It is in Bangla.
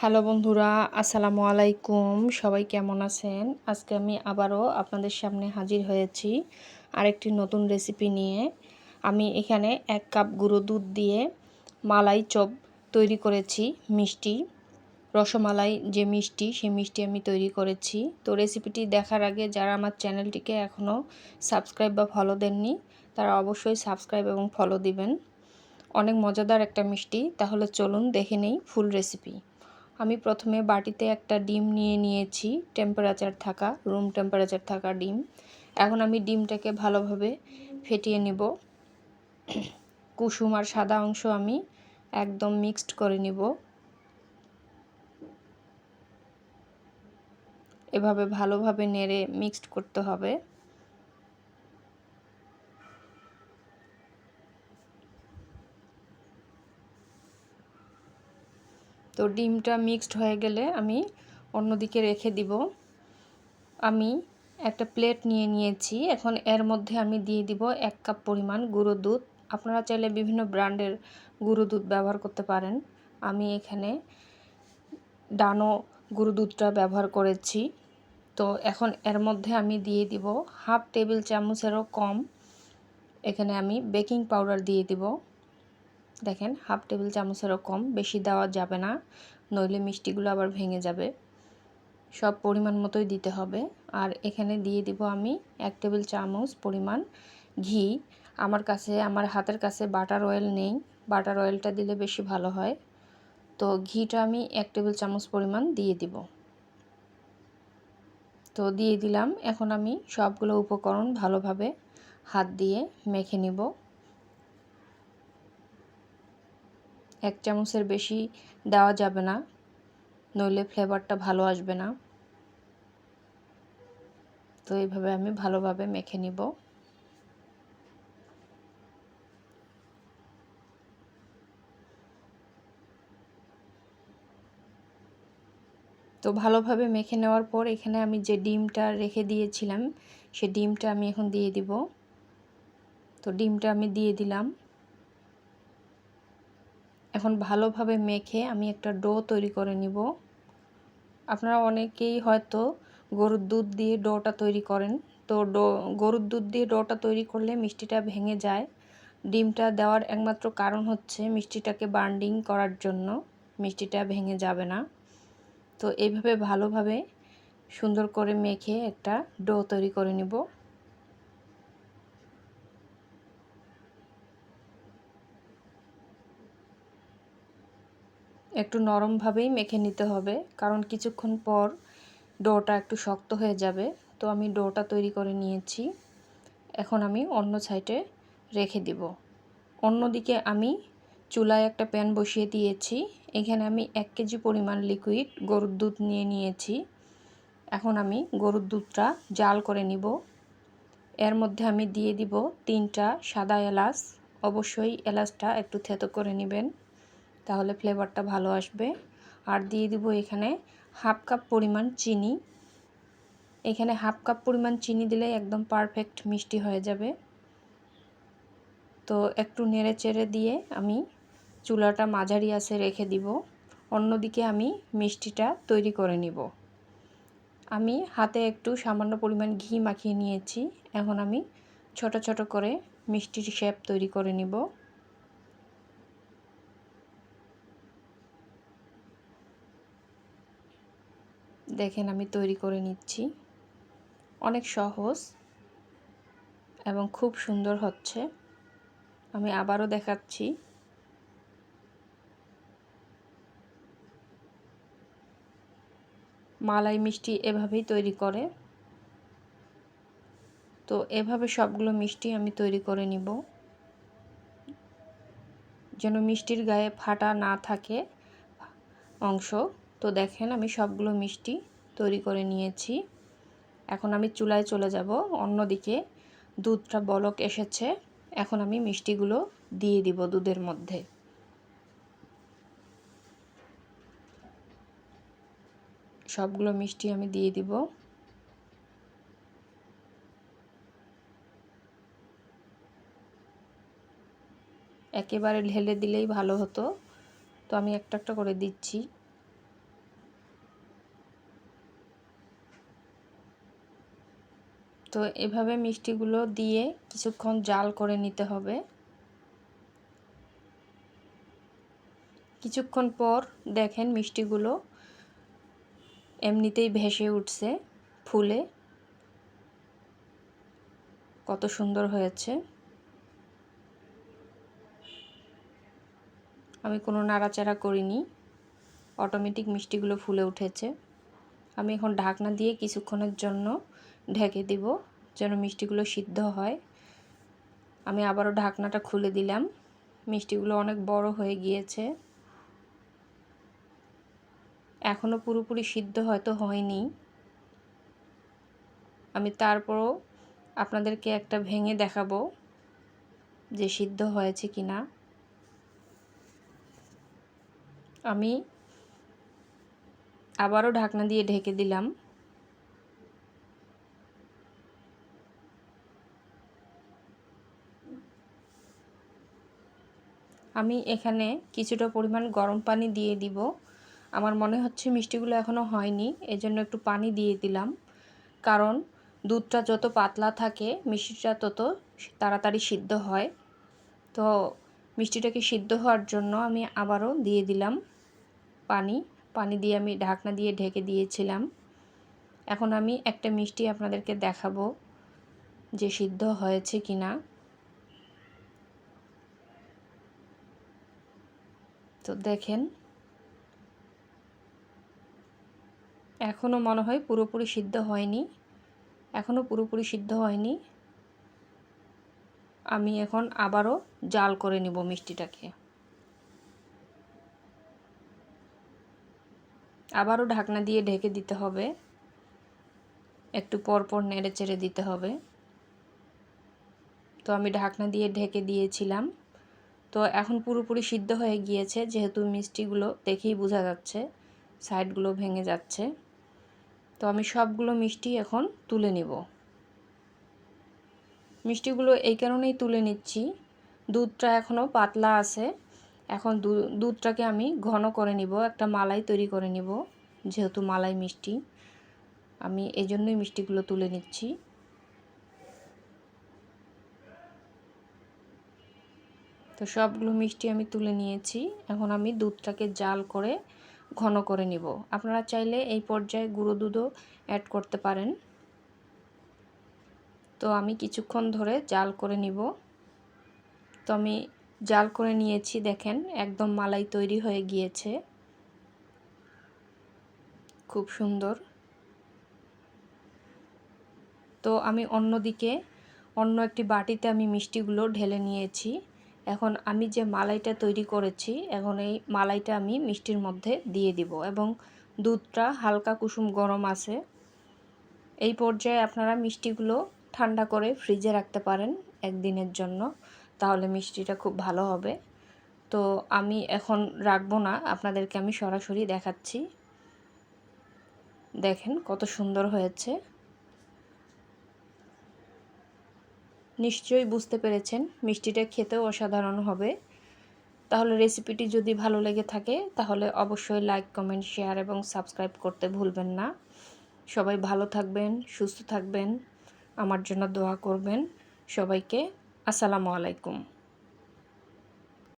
হ্যালো বন্ধুরা, আসসালামু আলাইকুম। সবাই কেমন আছেন? আজকে আমি আবারও আপনাদের সামনে হাজির হয়েছি আরেকটি নতুন রেসিপি নিয়ে। আমি এখানে এক কাপ গুঁড়ো দুধ দিয়ে মালাই চপ তৈরি করেছি, মিষ্টি। রসমালাই যে মিষ্টি, সেই মিষ্টি আমি তৈরি করেছি। তো রেসিপিটি দেখার আগে যারা আমার চ্যানেলটিকে এখনও সাবস্ক্রাইব বা ফলো দেননি, তারা অবশ্যই সাবস্ক্রাইব এবং ফলো দিবেন। অনেক মজাদার একটা মিষ্টি। তাহলে চলুন দেখে নেই ফুল রেসিপি আমি প্রথমে বাটিতে একটা ডিম নিয়ে নিয়েছি টেম্পারেচার থাকা রুম টেম্পারেচার থাকা ডিম। এখন আমি ডিমটাকে ভালোভাবে ফেটিয়ে নিব। কুসুম আর সাদা অংশ আমি একদম মিক্সড করে নিব। এভাবে ভালোভাবে নেড়ে মিক্সড করতে হবে। তো ডিমটা মিক্সড হয়ে গেলে আমি অন্যদিকে রেখে দিব। আমি একটা প্লেট নিয়ে নিয়েছি। এখন এর মধ্যে আমি দিয়ে দিব এক কাপ পরিমাণ গুঁড়ো দুধ। আপনারা চাইলে বিভিন্ন ব্র্যান্ডের গুঁড়ো দুধ ব্যবহার করতে পারেন। আমি এখানে ডানো গুঁড়ো দুধটা ব্যবহার করেছি। তো এখন এর মধ্যে আমি দিয়ে দিব হাফ টেবিল চামচেরও কম। এখানে আমি বেকিং পাউডার দিয়ে দিব। দেখেন, হাফ টেবিল চামচেরও কম, বেশি দেওয়া যাবে না। নইলে মিষ্টিগুলো আবার ভেঙে যাবে। সব পরিমাণ মতোই দিতে হবে। আর এখানে দিয়ে দিব আমি এক টেবিল চামচ পরিমাণ ঘি। আমার কাছে, আমার হাতের কাছে বাটার অয়েল নেই। বাটার অয়েলটা দিলে বেশি ভালো হয়। তো ঘিটা আমি এক টেবিল চামচ পরিমাণ দিয়ে দিব। তো দিয়ে দিলাম। এখন আমি সবগুলো উপকরণ ভালোভাবে হাত দিয়ে মেখে নিব। এক চামচের বেশি দেওয়া যাবে না, নইলে ফ্লেভারটা ভালো আসবে না। তো এইভাবে আমি ভালোভাবে মেখে নিব। তো ভালোভাবে মেখে নেওয়ার পর এখানে আমি যে ডিমটা রেখে দিয়েছিলাম, সে ডিমটা আমি এখন দিয়ে দিব। তো ডিমটা আমি দিয়ে দিলাম। এখন ভালোভাবে মেখে আমি একটা ডো তৈরি করে নিব। আপনারা অনেকেই হয়তো গরুর দুধ দিয়ে ডোটা তৈরি করেন। তো ডো, গরুর দুধ দিয়ে ডোটা তৈরি করলে মিষ্টিটা ভেঙে যায়। ডিমটা দেওয়ার একমাত্র কারণ হচ্ছে মিষ্টিটাকে বান্ডিং করার জন্য মিষ্টিটা ভেঙে যাবে না। তো এইভাবে ভালোভাবে সুন্দর করে মেখে একটা ডো তৈরি করে নিব। একটু নরমভাবেই মেখে নিতে হবে। কারণ কিছুক্ষণ পর ডোটা একটু শক্ত হয়ে যাবে। তো আমি ডোটা তৈরি করে নিয়েছি। এখন আমি অন্য সাইডে রেখে দিব। অন্যদিকে আমি চুলায় একটা প্যান বসিয়ে দিয়েছি। এখানে আমি এক কেজি পরিমাণ লিকুইড গরুর দুধ নিয়ে নিয়েছি। এখন আমি গরুর দুধটা জাল করে নিব। এর মধ্যে আমি দিয়ে দিব তিনটা সাদা এলাচ। অবশ্যই এলাচটা একটু থেতো করে নেবেন। তাহলে ফ্লেভারটা ভালো আসবে। আর দিয়ে দিব এখানে হাফ কাপ পরিমাণ চিনি। এখানে হাফ কাপ পরিমাণ চিনি দিলে একদম পারফেক্ট মিষ্টি হয়ে যাবে। তো একটু নেড়ে চেড়ে দিয়ে আমি চুলাটা মাঝারি আছে রেখে দিব। অন্যদিকে আমি মিষ্টিটা তৈরি করে নিব। আমি হাতে একটু সামান্য পরিমাণ ঘি মাখিয়ে নিয়েছি। এখন আমি ছোট ছোট করে মিষ্টির শেপ তৈরি করে নিব। দেখেন আমি তৈরি করে নিচ্ছি। অনেক সহজ এবং খুব সুন্দর হচ্ছে। আমি আবারও দেখাচ্ছি। মালাই মিষ্টি এভাবেই তৈরি করে। তো এভাবে সবগুলো মিষ্টি আমি তৈরি করে নিব। যেন মিষ্টির গায়ে ফাটা না থাকে অংশ। তো দেখেন আমি সবগুলো মিষ্টি তৈরি করে নিয়েছি। এখন আমি চুলায় চলে যাব। অন্যদিকে দুধটা বলক এসেছে। এখন আমি মিষ্টিগুলো দিয়ে দিব দুধের মধ্যে। সবগুলো মিষ্টি আমি দিয়ে দিব। একেবারে ঢেলে দিলেই ভালো হতো। তো আমি একটা একটা করে দিচ্ছি। তো এভাবে মিষ্টিগুলো দিয়ে কিছুক্ষণ জাল করে নিতে হবে। কিছুক্ষণ পর দেখেন মিষ্টিগুলো এমনিতেই ভেসে উঠছে ফুলে। কত সুন্দর হয়েছে। আমি কোনো নাড়াচাড়া করিনি। অটোমেটিক মিষ্টিগুলো ফুলে উঠেছে। আমি এখন ঢাকনা দিয়ে কিছুক্ষণের জন্য ঢেকে দিব, যেন মিষ্টিগুলো সিদ্ধ হয়। আমি আবারও ঢাকনাটা খুলে দিলাম। মিষ্টিগুলো অনেক বড় হয়ে গিয়েছে। এখনও পুরোপুরি সিদ্ধ হয়তো হয়নি। আমি তারপরও আপনাদেরকে একটা ভেঙে দেখাবো যে সিদ্ধ হয়েছে কি না আমি আবারও ঢাকনা দিয়ে ঢেকে দিলাম। আমি এখানে কিছুটা পরিমাণ গরম পানি দিয়ে দিব। আমার মনে হচ্ছে মিষ্টিগুলো এখনও হয়নি, এজন্য একটু পানি দিয়ে দিলাম। কারণ দুধটা যত পাতলা থাকে, মিষ্টিটা তত তাড়াতাড়ি সিদ্ধ হয়। তো মিষ্টিটাকে সিদ্ধ হওয়ার জন্য আমি আবারও দিয়ে দিলাম পানি। পানি দিয়ে আমি ঢাকনা দিয়ে ঢেকে দিয়েছিলাম। এখন আমি একটা মিষ্টি আপনাদেরকে দেখাবো যে সিদ্ধ হয়েছে কি না তো দেখেন। এখনও মনে হয় পুরোপুরি সিদ্ধ হয়নি। এখনও পুরোপুরি সিদ্ধ হয়নি। আমি এখন আবারও জাল করে নিব মিষ্টিটাকে। আবারও ঢাকনা দিয়ে ঢেকে দিতে হবে। একটু পর পর নেড়ে চেড়ে দিতে হবে। তো আমি ঢাকনা দিয়ে ঢেকে দিয়েছিলাম। তো এখন পুরোপুরি সিদ্ধ হয়ে গিয়েছে, যেহেতু মিষ্টিগুলো দেখেই বোঝা যাচ্ছে, সাইডগুলো ভেঙে যাচ্ছে। তো আমি সবগুলো মিষ্টি এখন তুলে নিব। মিষ্টিগুলো এই কারণেই তুলে নিচ্ছি। দুধটা এখনও পাতলা আছে। এখন দুধটাকে আমি ঘন করে নিব, একটা মালাই তৈরি করে নিব, যেহেতু মালাই মিষ্টি। আমি এই জন্যই মিষ্টিগুলো তুলে নিচ্ছি। তো সবগুলো মিষ্টি আমি তুলে নিয়েছি। এখন আমি দুধটাকে জাল করে ঘন করে নিব। আপনারা চাইলে এই পর্যায়ে গুঁড়ো দুধও অ্যাড করতে পারেন। তো আমি কিছুক্ষণ ধরে জাল করে নিব। তো আমি জাল করে নিয়েছি, দেখেন একদম মালাই তৈরি হয়ে গিয়েছে। খুব সুন্দর। তো আমি অন্যদিকে অন্য একটি বাটিতে আমি মিষ্টিগুলো ঢেলে নিয়েছি। এখন আমি যে মালাইটা তৈরি করেছি, এখন এই মালাইটা আমি মিষ্টির মধ্যে দিয়ে দিব এবং দুধটা হালকা কুসুম গরম আছে। এই পর্যায়ে আপনারা মিষ্টিগুলো ঠান্ডা করে ফ্রিজে রাখতে পারেন একদিনের জন্য, তাহলে মিষ্টিটা খুব ভালো হবে। তো আমি এখন রাখব না, আপনাদেরকে আমি সরাসরি দেখাচ্ছি। দেখেন কত সুন্দর হয়েছে। নিশ্চয়ই বুঝতে পেরেছেন, মিষ্টিটা খেতেও অসাধারণ হবে। তাহলে রেসিপিটি যদি ভালো লেগে থাকে, তাহলে অবশ্যই লাইক কমেন্ট শেয়ার এবং সাবস্ক্রাইব করতে ভুলবেন না। সবাই ভালো থাকবেন, সুস্থ থাকবেন, আমার জন্য দোয়া করবেন সবাইকে। আসসালামু আলাইকুম।